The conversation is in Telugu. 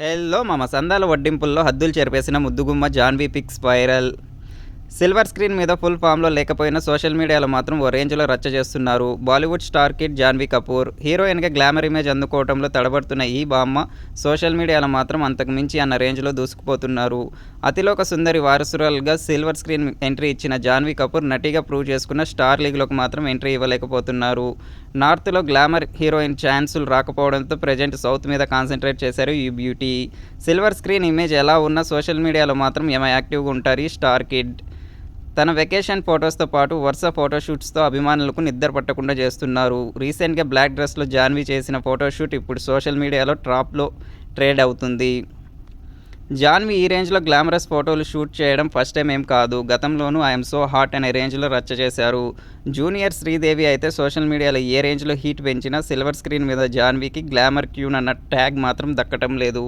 హెల్లో మా సందాల వడ్డింపుల్లో హద్దులు చెరిపేసిన ముద్దుగుమ్మ Janhvi pics viral. Silver screen మీద ఫుల్ ఫామ్లో లేకపోయినా సోషల్ మీడియాలో మాత్రం ఓ రేంజ్లో రచ్చ చేస్తున్నారు. Bollywood star kid Janhvi Kapoor హీరోయిన్గా గ్లామర్ ఇమేజ్ అందుకోవడంలో తడబడుతున్న ఈ బామ్మ సోషల్ మీడియాలో మాత్రం అంతకు మించి అన్న రేంజ్లో దూసుకుపోతున్నారు. అతిలోక సుందరి వారసురాలుగా సిల్వర్ స్క్రీన్ ఎంట్రీ ఇచ్చిన జాన్వీ కపూర్ నటిగా ప్రూవ్ చేసుకున్న స్టార్ లీగ్లోకి మాత్రం ఎంట్రీ ఇవ్వలేకపోతున్నారు. నార్త్లో గ్లామర్ హీరోయిన్ ఛాన్సులు రాకపోవడంతో ప్రజెంట్ సౌత్ మీద కాన్సన్ట్రేట్ చేశారు ఈ బ్యూటీ. సిల్వర్ స్క్రీన్ ఇమేజ్ ఎలా ఉన్నా సోషల్ మీడియాలో మాత్రం ఏమై యాక్టివ్గా ఉంటారు ఈ స్టార్ కిడ్. తన వెకేషన్ ఫొటోస్తో పాటు వరుస ఫోటోషూట్స్తో అభిమానులకు నిద్ర పట్టకుండా చేస్తున్నారు. రీసెంట్గా బ్లాక్ డ్రెస్లో జాన్వీ చేసిన ఫోటోషూట్ ఇప్పుడు సోషల్ మీడియాలో ట్రాప్లో ట్రేడ్ అవుతుంది. జాన్వీ ఈ రేంజ్లో గ్లామరస్ ఫోటోలు షూట్ చేయడం ఫస్ట్ టైం ఏం కాదు. గతంలోనూ ఐఎమ్ సో హాట్ అనే రేంజ్లో రచ్చ చేశారు. జూనియర్ శ్రీదేవి అయితే సోషల్ మీడియాలో ఏ రేంజ్లో హీట్ పెంచినా సిల్వర్ స్క్రీన్ మీద జాన్వీకి గ్లామర్ క్యూన్ అన్న ట్యాగ్ మాత్రం దక్కటం లేదు.